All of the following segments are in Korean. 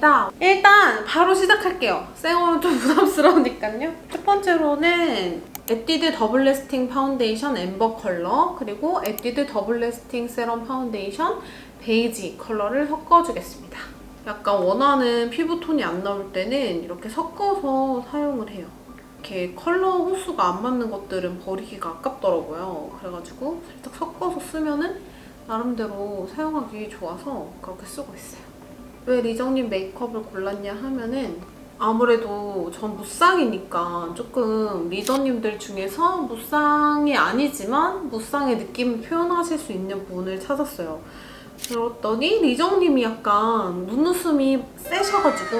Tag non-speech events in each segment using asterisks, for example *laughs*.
LPD입니다. 일단 바로 시작할게요. 생얼은 좀 *laughs* 부담스러우니까요. 첫 번째로는 에뛰드 더블 레스팅 파운데이션 엠버 컬러 그리고 에뛰드 더블 레스팅 세럼 파운데이션 베이지 컬러를 섞어주겠습니다. 약간 원하는 피부톤이 안 나올 때는 이렇게 섞어서 사용을 해요. 이렇게 컬러 호수가 안 맞는 것들은 버리기가 아깝더라고요. 그래가지고 살짝 섞어서 쓰면은 나름대로 사용하기 좋아서 그렇게 쓰고 있어요. 왜 리정님 메이크업을 골랐냐 하면은 아무래도 전 무쌍이니까 조금 리더님들 중에서 무쌍이 아니지만 무쌍의 느낌을 표현하실 수 있는 분을 찾았어요. 그랬더니 리정님이 약간 눈웃음이 세셔가지고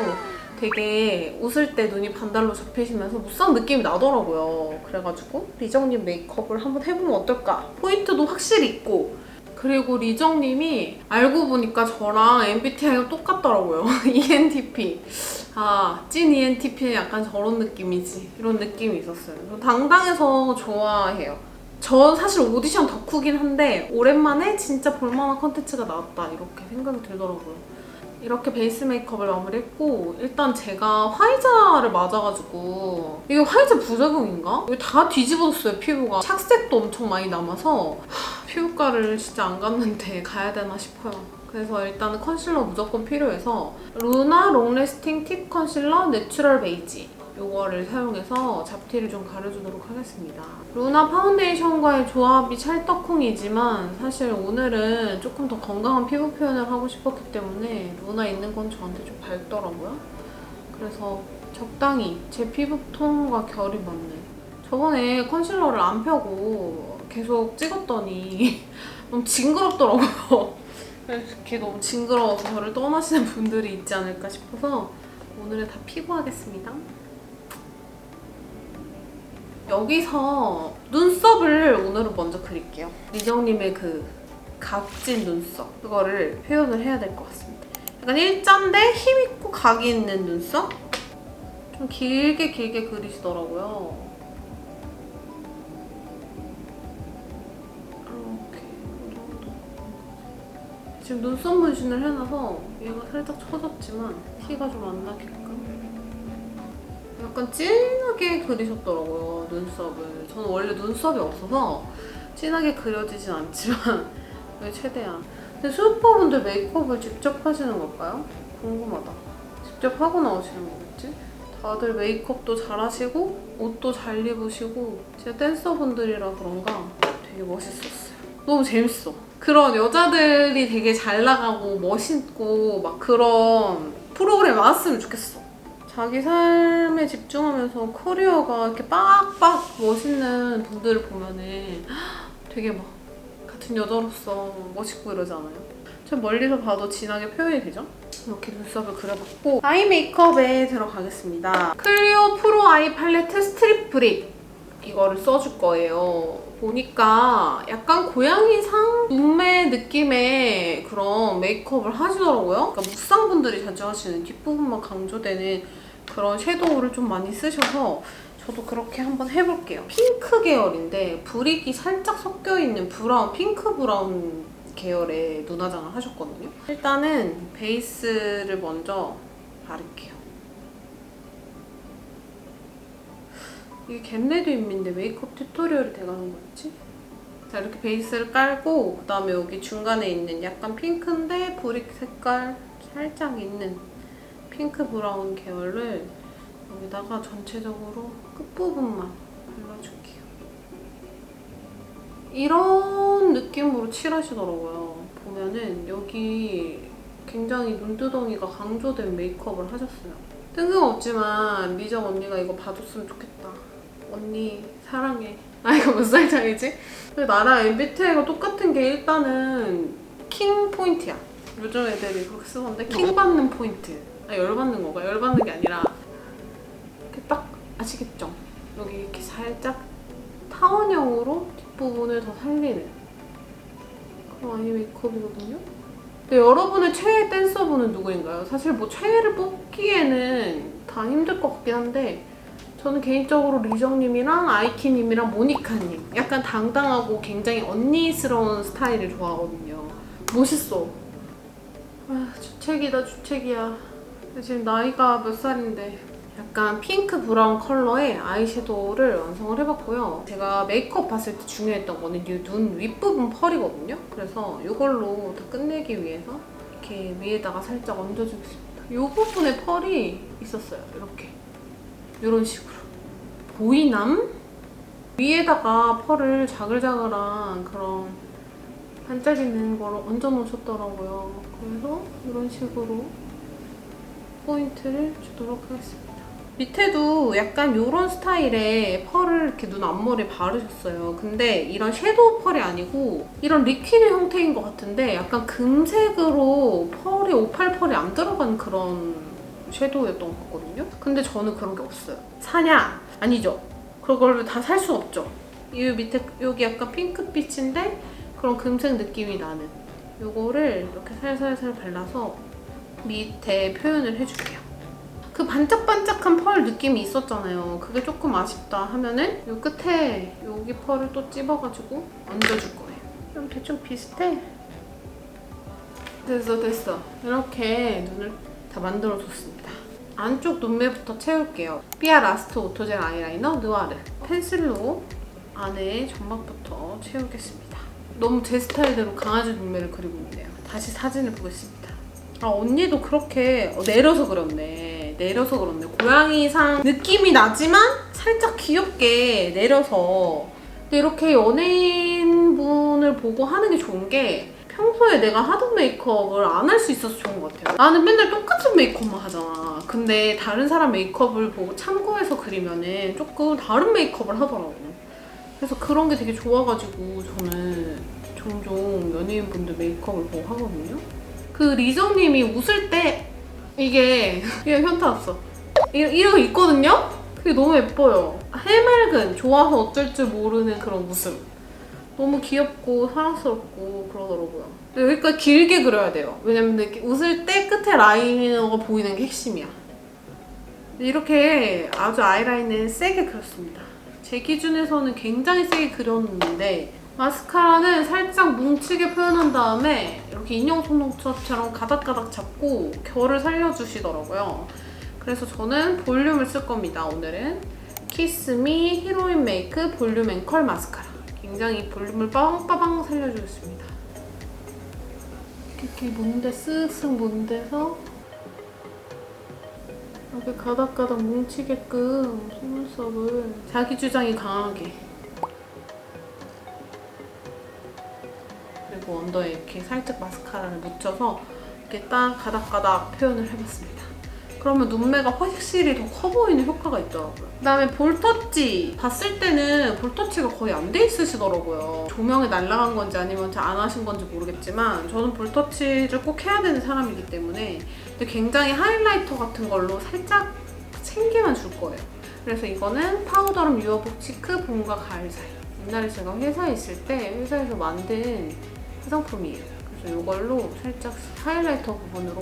되게 웃을 때 눈이 반달로 접히시면서 무쌍 느낌이 나더라고요. 그래가지고 리정님 메이크업을 한번 해보면 어떨까? 포인트도 확실히 있고 그리고 리정님이 알고 보니까 저랑 MBTI가 똑같더라고요. *laughs* ENTP. 아, 찐 ENTP는 약간 저런 느낌이지. 이런 느낌이 있었어요. 저 당당해서 좋아해요. 저 사실 오디션 덕후긴 한데 오랜만에 진짜 볼만한 컨텐츠가 나왔다 이렇게 생각이 들더라고요. 이렇게 베이스 메이크업을 마무리했고 일단 제가 화이자를 맞아가지고 이게 화이자 부작용인가? 이게 다 뒤집어졌어요 피부가 착색도 엄청 많이 남아서 하, 피부과를 진짜 안 갔는데 *laughs* 가야 되나 싶어요 그래서 일단은 컨실러 무조건 필요해서 루나 롱래스팅 팁 컨실러 내추럴 베이지 요거를 사용해서 잡티를 좀 가려주도록 하겠습니다. 루나 파운데이션과의 조합이 찰떡궁이지만 사실 오늘은 조금 더 건강한 피부 표현을 하고 싶었기 때문에 루나 있는 건 저한테 좀 밝더라고요. 그래서 적당히 제 피부 톤과 결이 맞는 저번에 컨실러를 안 펴고 계속 찍었더니 *laughs* 너무 징그럽더라고요. 이렇게 너무 징그러워서 저를 떠나시는 분들이 있지 않을까 싶어서 오늘은 다 피고 하겠습니다. 여기서 눈썹을 오늘은 먼저 그릴게요. 리정님의 그 각진 눈썹 그거를 표현을 해야 될 것 같습니다. 약간 일자인데 힘있고 각이 있는 눈썹? 좀 길게 길게 그리시더라고요. 지금 눈썹 문신을 해놔서 얘가 살짝 처졌지만 티가 좀 안 나게끔. 약간 진하게 그리셨더라고요 눈썹을. 저는 원래 눈썹이 없어서 진하게 그려지진 않지만 *laughs* 최대한. 근데 슈퍼분들 메이크업을 직접 하시는 걸까요? 궁금하다. 직접 하고 나오시는 거겠지? 다들 메이크업도 잘 하시고 옷도 잘 입으시고 진짜 댄서분들이라 그런가? 되게 멋있었어요. 너무 재밌어 그런 여자들이 되게 잘 나가고 멋있고 막 그런 프로그램 많았으면 좋겠어 자기 삶에 집중하면서 커리어가 이렇게 빡빡 멋있는 분들을 보면은 되게 막 같은 여자로서 멋있고 이러지 않아요? 좀 멀리서 봐도 진하게 표현이 되죠? 이렇게 눈썹을 그려봤고 아이 메이크업에 들어가겠습니다. 클리오 프로 아이 팔레트 스트립 브릭 이거를 써줄 거예요. 보니까 약간 고양이상 눈매 느낌의 그런 메이크업을 하시더라고요. 그러니까 무쌍분들이 자주 하시는 뒷부분만 강조되는 그런 섀도우를 좀 많이 쓰셔서 저도 그렇게 한번 해볼게요. 핑크 계열인데 브릭이 살짝 섞여있는 브라운, 핑크 브라운 계열의 눈화장을 하셨거든요. 일단은 베이스를 먼저 바를게요. 이게 겟레드임인데 메이크업 튜토리얼이 돼가는 거였지? 자 이렇게 베이스를 깔고 그 다음에 여기 중간에 있는 약간 핑크인데 브릭 색깔 살짝 있는 핑크 브라운 계열을 여기다가 전체적으로 끝부분만 발라줄게요. 이런 느낌으로 칠하시더라고요. 보면은 여기 굉장히 눈두덩이가 강조된 메이크업을 하셨어요. 뜬금없지만 미정 언니가 이거 봐줬으면 좋겠다. 언니 사랑해. 아 이거 몇살 차이지? 근데 나랑 MBTI가 똑같은 게 일단은 킹 포인트야. 요즘 애들이 그렇게 쓰던데 킹 받는 포인트. 아 열 받는 거가 열 받는 게 아니라 이렇게 딱 아시겠죠? 여기 이렇게 살짝 타원형으로 뒷부분을 더 살리는 그런 아이 메이크업이거든요. 근데 여러분의 최애 댄서분은 누구인가요? 사실 뭐 최애를 뽑기에는 다 힘들 것 같긴 한데 저는 개인적으로 리정님이랑 아이키님이랑 모니카님 약간 당당하고 굉장히 언니스러운 스타일을 좋아하거든요. 멋있어. 아, 주책이다, 주책이야. 지금 나이가 몇 살인데. 약간 핑크 브라운 컬러의 아이섀도우를 완성을 해봤고요. 제가 메이크업 봤을 때 중요했던 거는 이 눈 윗부분 펄이거든요. 그래서 이걸로 다 끝내기 위해서 이렇게 위에다가 살짝 얹어주겠습니다. 이 부분에 펄이 있었어요. 이렇게. 이런 식으로. 보이남? 위에다가 펄을 자글자글한 그런 반짝이는 거를 얹어 놓으셨더라고요. 그래서 이런 식으로 포인트를 주도록 하겠습니다. 밑에도 약간 이런 스타일의 펄을 이렇게 눈 앞머리에 바르셨어요. 근데 이런 섀도우 펄이 아니고 이런 리퀴드 형태인 것 같은데 약간 금색으로 펄이 오팔 펄이 안 들어간 그런 섀도우였던 것 같거든요. 근데 저는 그런 게 없어요. 사냐? 아니죠. 그걸 다 살 수 없죠. 이 밑에 여기 약간 핑크빛인데 그런 금색 느낌이 나는 요거를 이렇게 살살살 발라서 밑에 표현을 해줄게요. 그 반짝반짝한 펄 느낌이 있었잖아요. 그게 조금 아쉽다 하면은 요 끝에 여기 펄을 또 찝어가지고 얹어줄 거예요. 그럼 대충 비슷해. 됐어 됐어. 이렇게 눈을 다 만들어줬습니다. 안쪽 눈매부터 채울게요. 삐아 라스트 오토젤 아이라이너 느와르 펜슬로 안에 점막부터 채우겠습니다. 너무 제 스타일대로 강아지 눈매를 그리고 있네요. 다시 사진을 보겠습니다. 아 언니도 그렇게 어, 내려서 그렸네. 내려서 그렸네. 고양이상 느낌이 나지만 살짝 귀엽게 내려서 근데 이렇게 연예인분을 보고 하는 게 좋은 게 평소에 내가 하던 메이크업을 안 할 수 있어서 좋은 것 같아요. 나는 맨날 똑같은 메이크업만 하잖아. 근데 다른 사람 메이크업을 보고 참고해서 그리면은 조금 다른 메이크업을 하더라고. 그래서 그런 게 되게 좋아가지고 저는 종종 연예인분들 메이크업을 보고 하거든요. 그 리정님이 웃을 때 이게 이게 현타 왔어. 이- 이러고 있거든요? 그게 너무 예뻐요. 해맑은 좋아서 어쩔 줄 모르는 그런 웃음. 너무 귀엽고 사랑스럽고 그러더라고요. 여기까지 길게 그려야 돼요. 왜냐면 이렇게 웃을 때 끝에 라인이 보이는 게 핵심이야. 이렇게 아주 아이라인을 세게 그렸습니다. 제 기준에서는 굉장히 세게 그렸는데 마스카라는 살짝 뭉치게 표현한 다음에 이렇게 인형 손목처럼 가닥가닥 잡고 결을 살려주시더라고요. 그래서 저는 볼륨을 쓸 겁니다, 오늘은. 키스미 히로인 메이크 볼륨 앵컬 마스카라. 굉장히 볼륨을 빠방빠방 살려주겠습니다. 이렇게 문대 쓱쓱 문대서 이렇게 가닥가닥 뭉치게끔 속눈썹을 자기 주장이 강하게 그리고 언더에 이렇게 살짝 마스카라를 묻혀서 이렇게 딱 가닥가닥 표현을 해봤습니다. 그러면 눈매가 확실히 더 커 보이는 효과가 있더라고요. 그다음에 볼터치 봤을 때는 볼터치가 거의 안 돼 있으시더라고요. 조명에 날아간 건지 아니면 안 하신 건지 모르겠지만 저는 볼터치를 꼭 해야 되는 사람이기 때문에 굉장히 하이라이터 같은 걸로 살짝 챙기만 줄 거예요. 그래서 이거는 파우더룸 유어복 치크 봄과 가을 사이. 옛날에 제가 회사에 있을 때 회사에서 만든 화장품이에요. 그래서 이걸로 살짝 하이라이터 부분으로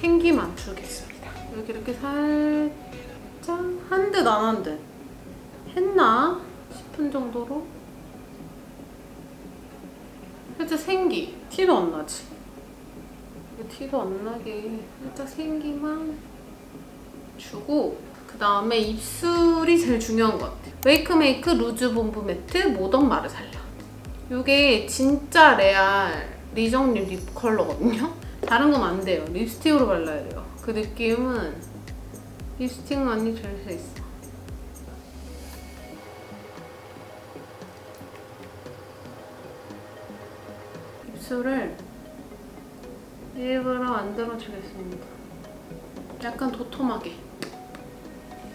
생기만 주겠습니다. 이렇게 이렇게 살짝 한 듯 안 한 듯 했나 싶은 정도로 살짝 생기 티도 안 나지. 티도 안 나게 살짝 생기만 주고 그 다음에 입술이 제일 중요한 것 같아요. 웨이크메이크 루즈 본부 매트 모던 마르살라. 이게 진짜 레알 리정립 립 컬러거든요. 다른 건 안 돼요. 립스틱으로 발라야 돼요. 그 느낌은 립스틱만이 될수 있어. 입술을 일부러 만들어주겠습니다. 약간 도톰하게.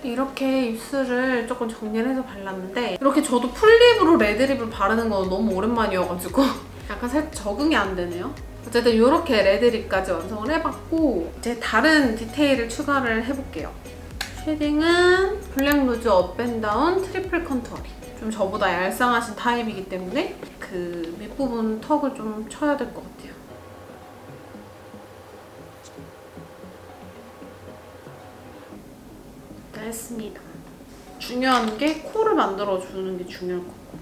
이렇게 입술을 조금 정리를 해서 발랐는데 이렇게 저도 풀립으로 레드립을 바르는 건 너무 오랜만이어가지고 *laughs* 약간 살짝 적응이 안 되네요. 어쨌든 이렇게 레드립까지 완성을 해봤고 이제 다른 디테일을 추가를 해볼게요. 쉐딩은 블랙 루즈 업앤다운 트리플 컨투어링. 좀 저보다 얄쌍하신 타입이기 때문에 그 밑부분 턱을 좀 쳐야 될 것 같아요. 다 했습니다. 중요한 게 코를 만들어주는 게 중요할 것 같고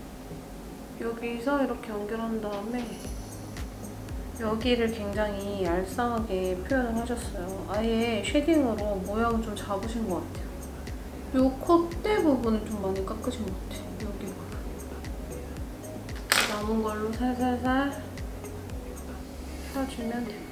여기서 이렇게 연결한 다음에 여기를 굉장히 얄쌍하게 표현을 하셨어요. 아예 쉐딩으로 모양을 좀 잡으신 것 같아요. 요 콧대 부분을 좀 많이 깎으신 것 같아요. 여기 부분. 남은 걸로 살살살 펴주면 됩니다.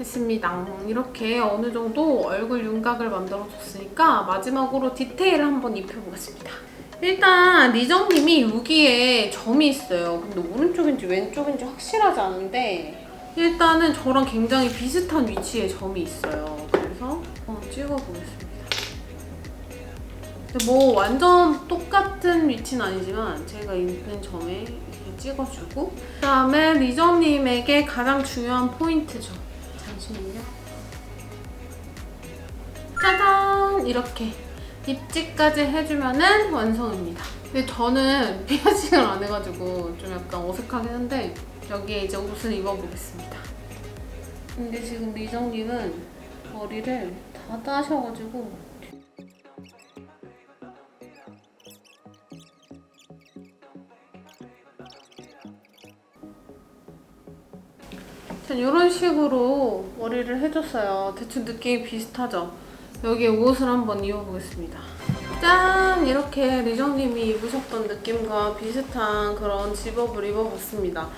했습니다. 이렇게 어느 정도 얼굴 윤곽을 만들어줬으니까 마지막으로 디테일을 한번 입혀보겠습니다. 일단 리정님이 여기에 점이 있어요. 근데 오른쪽인지 왼쪽인지 확실하지 않은데 일단은 저랑 굉장히 비슷한 위치에 점이 있어요. 그래서 한번 찍어보겠습니다. 뭐 완전 똑같은 위치는 아니지만 제가 있는 점에 이렇게 찍어주고 그 다음에 리정님에게 가장 중요한 포인트죠. 잠시만요. 짜잔! 이렇게 입지까지 해주면은 완성입니다. 근데 저는 피어싱을 안 해가지고 좀 약간 어색하긴 한데 여기에 이제 옷을 입어보겠습니다. 근데 지금 리정님은 머리를 다 따셔가지고 전 이런 식으로 머리를 해줬어요. 대충 느낌이 비슷하죠? 여기에 옷을 한번 입어보겠습니다. 짠! 이렇게 리정님이 입으셨던 느낌과 비슷한 그런 집업을 입어봤습니다.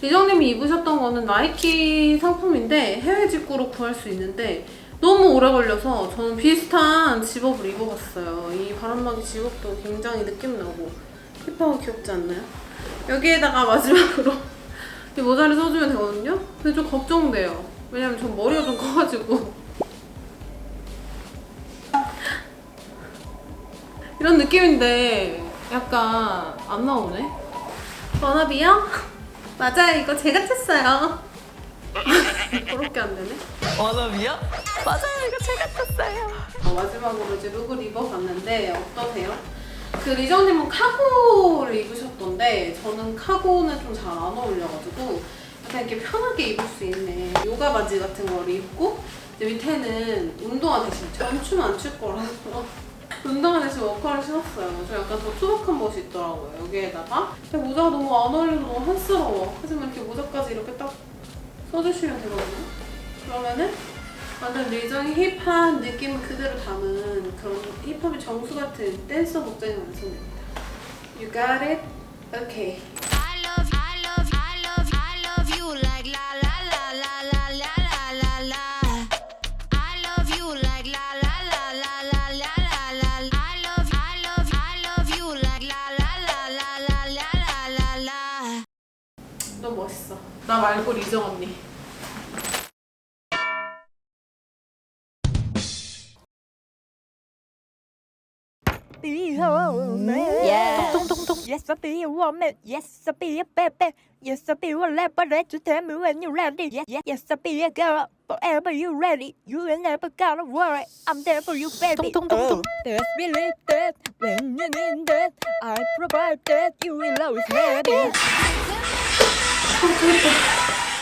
리정님이 입으셨던 거는 나이키 상품인데 해외 직구로 구할 수 있는데 너무 오래 걸려서 저는 비슷한 집업을 입어봤어요. 이 바람막이 집업도 굉장히 느낌 나고 힙하고 귀엽지 않나요? 여기에다가 *laughs* 마지막으로 이 모자를 써주면 되거든요? 근데 좀 걱정돼요. 왜냐면 전 머리가 좀 커가지고 이런 느낌인데 약간 안 나오네. 워너비요? *laughs* 맞아요. 이거 제가 쳤어요. *laughs* 그렇게 안 되네. 워너비요? 맞아요 이거 제가 떴어요 어, 마지막으로 이제 룩을 입어봤는데 어떠세요? 그 리정님은 카고를 입으셨던데 저는 카고는 좀 잘 안 어울려가지고 약간 이렇게 편하게 입을 수 있는 요가 바지 같은 거를 입고 이제 밑에는 운동화 대신 전춤 안 출 거라서 운동화 대신 워커를 신었어요. 저 약간 더 투박한 멋이 있더라고요. 여기에다가 근데 모자가 너무 안 어울려서 너무 한스러워. 하지만 이렇게 모자까지 이렇게 딱 써주시면 되거든요. 그러면은 완전 리정이 힙한 느낌 그대로 담은 그런 힙합의 정수 같은 댄서 복장이 완성됩니다. You got it? Okay. al orizzonti. be a woman. Yes. I be a woman. Yes, I be a baby. Yes, I be a lover. Let you tell me when you're ready. Yes, yes, yes I be a girl. Forever you ready. You ain't never gotta worry. I'm there for you, baby. Tung, tung, tung, tung. There's belief that when you need that, I provide that you will always have it. 아, 그렇다.